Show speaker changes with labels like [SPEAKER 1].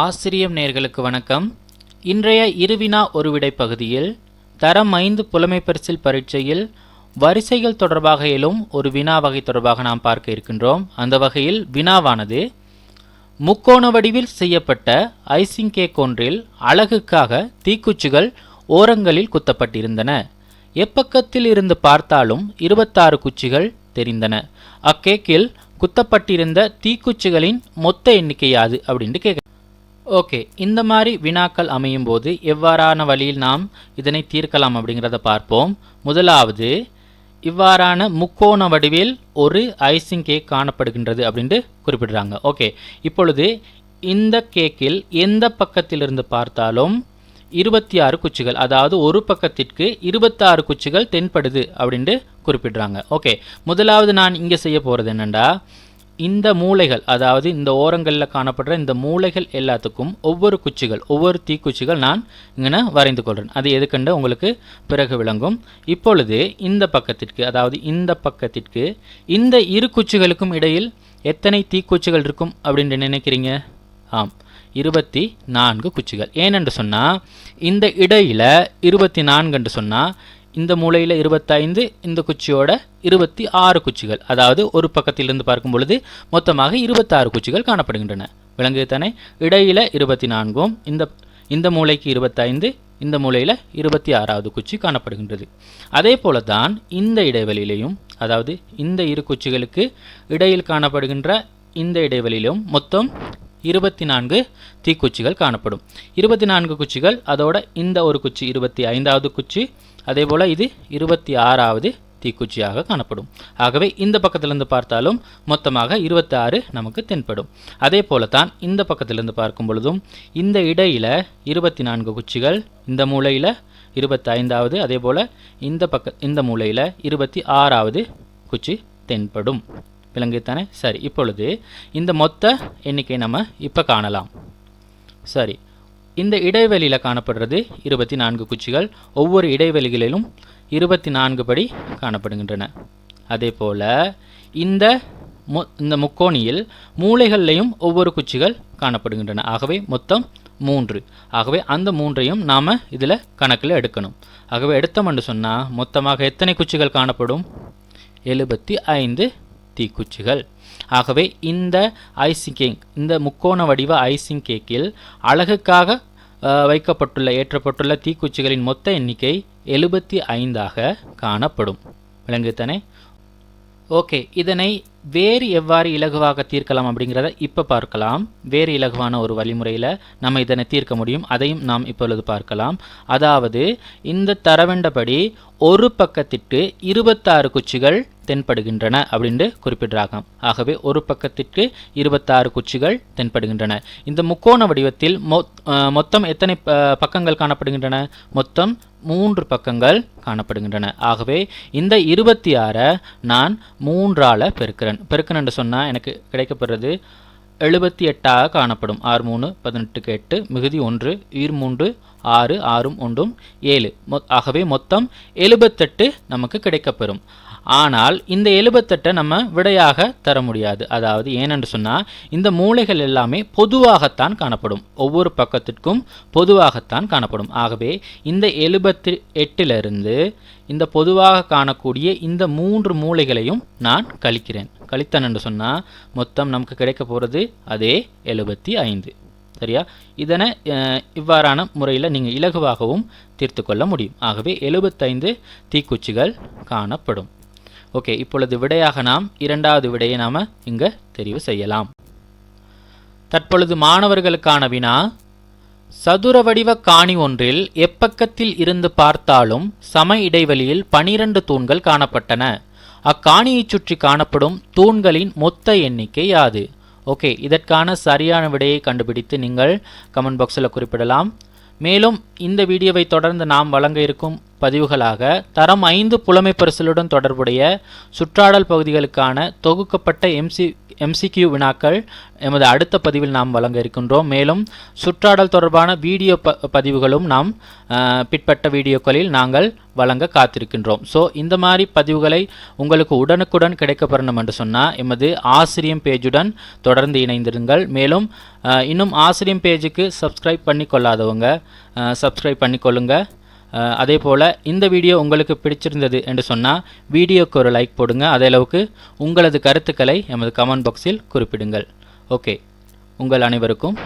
[SPEAKER 1] ஆசிரியம் நேர்களுக்கு வணக்கம். இன்றைய இருவினா ஒருவிடை பகுதியில் தரம் ஐந்து புலமை பரிசில் பரீட்சையில் வரிசைகள் தொடர்பாக எழும் ஒரு வினா வகை தொடர்பாக நாம் பார்க்க இருக்கின்றோம். அந்த வகையில் வினாவானது முக்கோண வடிவில் செய்யப்பட்ட ஐசிங் கேக் ஒன்றில் அழகுக்காக தீக்குச்சிகள் ஓரங்களில் குத்தப்பட்டிருந்தன. எப்பக்கத்தில் இருந்து பார்த்தாலும் இருபத்தாறு குச்சிகள் தெரிந்தன. அக்கேக்கில் குத்தப்பட்டிருந்த தீக்குச்சிகளின் மொத்த எண்ணிக்கை யாது அப்படின்ட்டு கேட்க ஓகே இந்த மாதிரி வினாக்கள் அமையும் போது எவ்வாறான வழியில் நாம் இதனை தீர்க்கலாம் அப்படிங்கிறத பார்ப்போம். முதலாவது இவ்வாறான முக்கோண வடிவில் ஒரு ஐசிங் கேக் காணப்படுகின்றது அப்படின்ட்டு குறிப்பிடுறாங்க. ஓகே இப்பொழுது இந்த கேக்கில் எந்த பக்கத்திலிருந்து பார்த்தாலும் இருபத்தி ஆறு குச்சிகள் அதாவது ஒரு பக்கத்திற்கு இருபத்தாறு குச்சிகள் தென்படுது அப்படின்ட்டு குறிப்பிடுறாங்க. ஓகே முதலாவது நான் இங்கே செய்ய போகிறது என்னென்னா இந்த மூளைகள் அதாவது இந்த ஓரங்களில் காணப்படுற இந்த மூளைகள் எல்லாத்துக்கும் ஒவ்வொரு குச்சிகள் ஒவ்வொரு தீக்குச்சிகள் நான் இங்கே வரைந்து கொள்கிறேன் அது எதுக்கண்டு உங்களுக்கு பிறகு விளங்கும். இப்பொழுது இந்த பக்கத்திற்கு அதாவது இந்த பக்கத்திற்கு இந்த இரு குச்சிகளுக்கும் இடையில் எத்தனை தீக்குச்சிகள் இருக்கும் அப்படின்னு நினைக்கிறீங்க? ஆம் இருபத்தி நான்கு குச்சிகள். ஏனென்று சொன்னால் இந்த இடையில் இருபத்தி நான்குன்னு சொன்னால் இந்த மூலையில் இருபத்தைந்து இந்த குச்சியோட இருபத்தி ஆறு குச்சிகள். அதாவது ஒரு பக்கத்திலிருந்து பார்க்கும் பொழுது மொத்தமாக இருபத்தாறு குச்சிகள் காணப்படுகின்றன. விலங்கு தானே இடையில இருபத்தி நான்கும் இந்த இந்த மூலைக்கு இருபத்தைந்து இந்த மூலையில் இருபத்தி ஆறாவது குச்சி காணப்படுகின்றது. அதே போல தான் இந்த இடைவெளியிலையும் அதாவது இந்த இரு குச்சிகளுக்கு இடையில் காணப்படுகின்ற இந்த இடைவெளியிலும் மொத்தம் இருபத்தி நான்கு தீக்குச்சிகள் காணப்படும். இருபத்தி நான்கு குச்சிகள் அதோட இந்த ஒரு குச்சி இருபத்தி ஐந்தாவது குச்சி அதே போல் இது இருபத்தி ஆறாவது தீக்குச்சியாக காணப்படும். ஆகவே இந்த பக்கத்திலிருந்து பார்த்தாலும் மொத்தமாக இருபத்தி ஆறு நமக்கு தென்படும். அதே போல தான் இந்த பக்கத்திலிருந்து பார்க்கும் பொழுதும் இந்த இடையில் இருபத்தி நான்கு குச்சிகள் இந்த மூலையில் இருபத்தி ஐந்தாவது அதே போல் இந்த பக்க இந்த மூலையில் இருபத்தி ஆறாவது குச்சி தென்படும். விளங்குதானே சரி இப்பொழுது இந்த மொத்த எண்ணிக்கை நம்ம இப்போ காணலாம். சரி இந்த இடைவெளியில் காணப்படுறது இருபத்தி நான்கு குச்சிகள். ஒவ்வொரு இடைவெளிகளிலும் இருபத்தி நான்கு படி காணப்படுகின்றன. அதே போல் இந்த மு இந்த முக்கோணியில் மூளைகள்லையும் ஒவ்வொரு குச்சிகள் காணப்படுகின்றன. ஆகவே மொத்தம் மூன்று. ஆகவே அந்த மூன்றையும் நாம் இதில் கணக்கில் எடுக்கணும். ஆகவே எடுத்தோம்னு சொன்னால் மொத்தமாக எத்தனை குச்சிகள் காணப்படும்? எழுபத்தி ஐந்து தீக்குச்சிகள். ஆகவே இந்த ஐசிங் கேக் இந்த முக்கோண வடிவ ஐசிங் கேக்கில் அழகுக்காக வைக்கப்பட்டுள்ள ஏற்றப்பட்டுள்ள தீக்குச்சிகளின் மொத்த எண்ணிக்கை எழுபத்தி ஐந்தாக காணப்படும். விளங்குதானே ஓகே இதனை வேறு எவ்வாறு இலகுவாக தீர்க்கலாம் அப்படிங்கிறத இப்போ பார்க்கலாம். வேறு இலகுவான ஒரு வழிமுறையில் நம்ம இதனை தீர்க்க முடியும். அதையும் நாம் இப்பொழுது பார்க்கலாம். அதாவது இந்த தரவேண்டபடி ஒரு பக்கத்திற்கு இருபத்தாறு குச்சிகள் தென்படுகின்றன அப்படின்ட்டு குறிப்பிடுறாங்க. ஆகவே ஒரு பக்கத்திற்கு இருபத்தாறு குச்சிகள் தென்படுகின்றன. இந்த முக்கோண வடிவத்தில் மொத்தம் எத்தனை பக்கங்கள் காணப்படுகின்றன? மொத்தம் மூன்று பக்கங்கள் காணப்படுகின்றன. ஆகவே இந்த இருபத்தி ஆறை நான் மூன்றால் பெருக்கிறேன். பெருக்கிறேன் சொன்னால் எனக்கு கிடைக்கப்படுறது எழுபத்தி எட்டாக காணப்படும். ஆறு மூணு பதினெட்டுக்கு எட்டு மிகுதி ஒன்று ஈர் மூன்று ஆறு ஆறும் ஒன்றும் ஏழு. மொ ஆகவே மொத்தம் எழுபத்தெட்டு நமக்கு கிடைக்கப்பெறும். ஆனால் இந்த எழுபத்தெட்டை நம்ம விடையாக தர முடியாது. அதாவது ஏனென்று சொன்னால் இந்த மூலைகள் எல்லாமே பொதுவாகத்தான் காணப்படும். ஒவ்வொரு பக்கத்திற்கும் பொதுவாகத்தான் காணப்படும். ஆகவே இந்த எழுபத்தி எட்டிலிருந்து இந்த பொதுவாக காணக்கூடிய இந்த மூன்று மூலைகளையும் நான் கழிக்கிறேன். கழித்தன் என்று சொன்னால் மொத்தம் நமக்கு கிடைக்க போகிறது அதே எழுபத்தி ஐந்து சரியா? இதனை இவ்வாறான முறையில் நீங்கள் இலகுவாகவும் தீர்த்து கொள்ள முடியும். ஆகவே எழுபத்தைந்து தீக்குச்சிகள் காணப்படும். ஓகே இப்பொழுது விடையாக நாம் இரண்டாவது விடையை நாம் இங்கே தெரிவு செய்யலாம். தற்பொழுது மாணவர்களுக்கான வினா சதுர வடிவ காணி ஒன்றில் எப்பக்கத்தில் இருந்து பார்த்தாலும் சம இடைவெளியில் பனிரெண்டு தூண்கள் காணப்பட்டன. அக்காணியைச் சுற்றி காணப்படும் தூண்களின் மொத்த எண்ணிக்கை யாது? ஓகே இதற்கான சரியான விடையை கண்டுபிடித்து நீங்கள் கமெண்ட் பாக்ஸில் குறிப்பிடலாம். மேலும் இந்த வீடியோவை தொடர்ந்து நாம் வழங்க இருக்கும் பதிவுகளாக தரம் ஐந்து புலமை பரிசலுடன் தொடர்புடைய சுற்றாடல் பகுதிகளுக்கான தொகுக்கப்பட்ட எம்சி எம்சிக்யூ வினாக்கள் எமது அடுத்த பதிவில் நாம் வழங்க இருக்கின்றோம். மேலும் சுற்றாடல் தொடர்பான வீடியோ ப பதிவுகளும் நாம் பிற்பட்ட வீடியோக்களில் நாங்கள் வழங்க காத்திருக்கின்றோம். ஸோ இந்த மாதிரி பதிவுகளை உங்களுக்கு உடனுக்குடன் கிடைக்கப்பெறணும் என்று சொன்னால் எமது ஆசிரியம் பேஜுடன் தொடர்ந்து இணைந்திருங்கள். மேலும் இன்னும் ஆசிரியம் பேஜுக்கு சப்ஸ்கிரைப் பண்ணி கொள்ளாதவங்க சப்ஸ்கிரைப் பண்ணிக்கொள்ளுங்கள் அதே போல் இந்த வீடியோ உங்களுக்கு பிடிச்சிருந்தது என்று சொன்னால் வீடியோக்கு ஒரு லைக் போடுங்க. அதே அளவுக்கு உங்களது கருத்துக்களை எமது கமெண்ட் பாக்ஸில் குறிப்பிடுங்கள். ஓகே உங்கள் அனைவருக்கும்